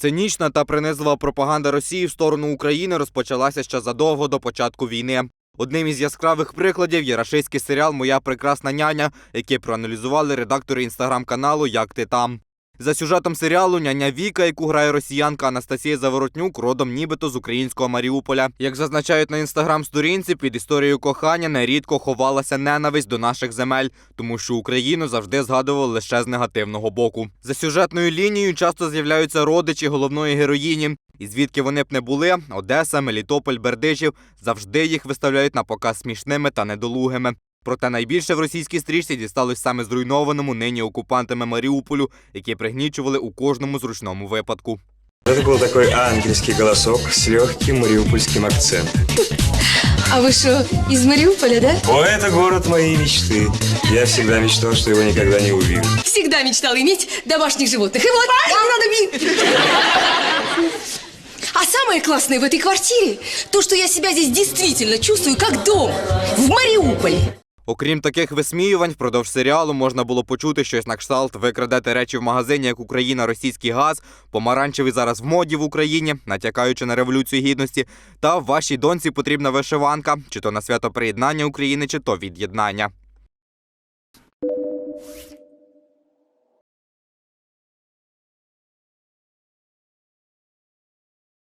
Цинічна та принизлива пропаганда Росії в сторону України розпочалася ще задовго до початку війни. Одним із яскравих прикладів є рашистський серіал Моя прекрасна няня, який проаналізували редактори інстаграм-каналу Як ти там. За сюжетом серіалу няня Віка, яку грає росіянка Анастасія Заворотнюк, родом нібито з українського Маріуполя. Як зазначають на інстаграм-сторінці, під історією кохання нерідко ховалася ненависть до наших земель, тому що Україну завжди згадували лише з негативного боку. За сюжетною лінією часто з'являються родичі головної героїні. І звідки вони б не були, Одеса, Мелітополь, Бердичів завжди їх виставляють на показ смішними та недолугими. Проте найбільше в російській стрічці дісталось саме зруйнованому нині окупантами Маріуполю, які пригнічували у кожному зручному випадку. Это был такой ангельский голосок с легким мариупольским акцентом. А вы что, из Мариуполя, да? О, это город моей мечты. Я всегда мечтал, что его никогда не увижу. Всегда мечтал иметь домашних животных. И вот, не надо бить. А самое классное в этой квартире, то, что я себя здесь действительно чувствую как дом. В Мариуполе. Окрім таких висміювань, впродовж серіалу можна було почути щось на кшталт ви крадете речі в магазині, як Україна, російський газ, помаранчевий зараз в моді в Україні, натякаючи на революцію гідності, та вашій доньці потрібна вишиванка, чи то на свято приєднання України, чи то від'єднання.